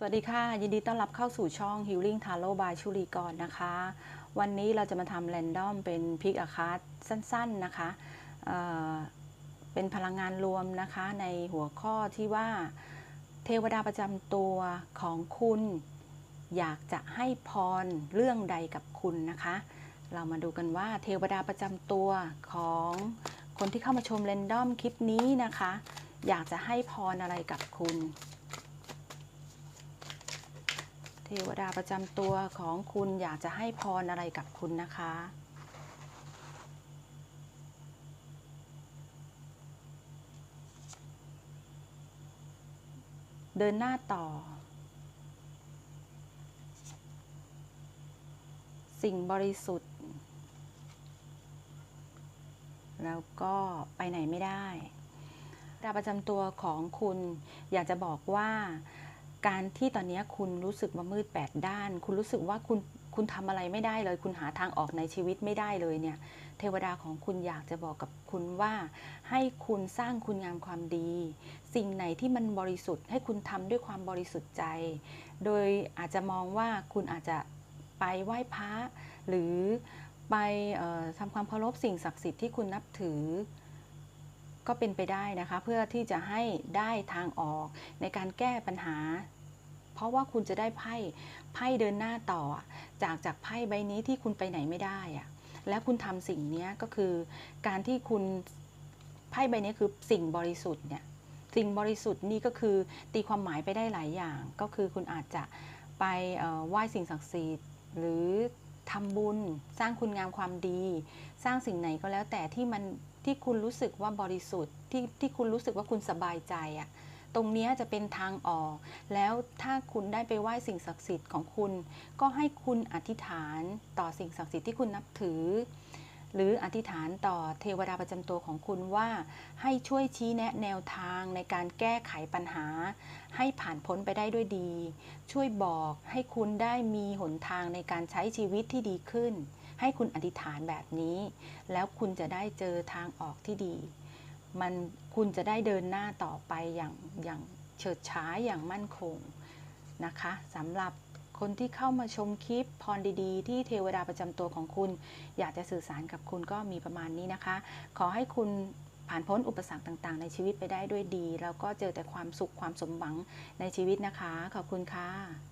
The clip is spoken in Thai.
สวัสดีค่ะ ยินดีต้อนรับเข้าสู่ช่อง Healing Tarot by ชุลีกรนะคะ วันนี้เราจะมาทำแรนดอมเป็นพิกอาคาร์สั้นๆนะคะเเป็นพลังงานรวมนะคะในหัวข้อที่ว่าเทวดาประจำตัวของคุณ อยากจะให้พรเรื่องใดกับคุณนะคะ เรามาดูกันว่าเทวดาประจำตัวของคนที่เข้ามาชมแรนดอมคลิปนี้นะคะ อยากจะให้พรอะไรกับคุณ เทวดาประจำตัวของคุณอยากจะให้พรอะไรกับคุณนะคะ เดินหน้าต่อ สิ่งบริสุทธิ์ แล้วก็ไปไหนไม่ได้ดาวประจำตัวของคุณอยากจะบอกว่า การที่ตอนนี้คุณรู้สึกว่ามืดแปดด้าน คุณรู้สึกว่าคุณคุณทำอะไรไม่ได้เลย คุณหาทางออกในชีวิตไม่ได้เลยเนี่ย เทวดาของคุณอยากจะบอกกับคุณว่า ให้คุณสร้างคุณงามความดี สิ่งไหนที่มันบริสุทธิ์ ให้คุณทำด้วยความบริสุทธิ์ใจ โดยอาจจะมองว่าคุณอาจจะไปไหว้พระหรือไปออทำความเคารพสิ่งศักดิ์สิทธิ์ที่คุณนับถือก็เป็นไปได้นะคะ เพื่อที่จะให้ได้ทางออกในการแก้ปัญหา เพราะว่าคุณจะได้ไพ่ไพ่เดินหน้าต่อ จากจากไพ่ใบนี้ที่คุณไปไหนไม่ได้อะและคุณทำสิ่งนี้ก็คือการที่คุณไพ่ใบนี้คือสิ่งบริสุทธิ์เนี่ยสิ่งบริสุทธิ์นี่ก็คือตีความหมายไปได้หลายอย่าง ก็คือคุณอาจจะไปไหว้สิ่งศักดิ์สิทธิ์หรือทำบุญสร้างคุณงามความดี สร้างสิ่งไหนก็แล้วแต่ที่มันที่คุณรู้สึกว่าบริสุทธิ์ที่ที่คุณรู้สึกว่าคุณสบายใจอะ ตรงนี้จะเป็นทางออก แล้วถ้าคุณได้ไปไหว้สิ่งศักดิ์สิทธิ์ของคุณ ก็ให้คุณอธิษฐานต่อสิ่งศักดิ์สิทธิ์ที่คุณนับถือ หรืออธิษฐานต่อเทวดาประจำตัวของคุณว่าให้ช่วยชี้แนะแนวทางในการแก้ไขปัญหา ให้ผ่านพ้นไปได้ด้วยดี ช่วยบอกให้คุณได้มีหนทางในการใช้ชีวิตที่ดีขึ้น ให้คุณอธิษฐานแบบนี้ แล้วคุณจะได้เจอทางออกที่ดี มันคุณจะได้เดินหน้าต่อไปอย่างอย่างเฉิดฉายอย่างมั่นคงนะคะสำหรับคนที่เข้ามาชมคลิปพรดีๆ ที่เทวดาประจำตัวของคุณ อยากจะสื่อสารกับคุณก็มีประมาณนี้นะคะ ขอให้คุณผ่านพ้นอุปสรรคต่างๆ ในชีวิตไปได้ด้วยดี แล้วก็เจอแต่ความสุขความสมหวังในชีวิตนะคะ ขอบคุณค่ะ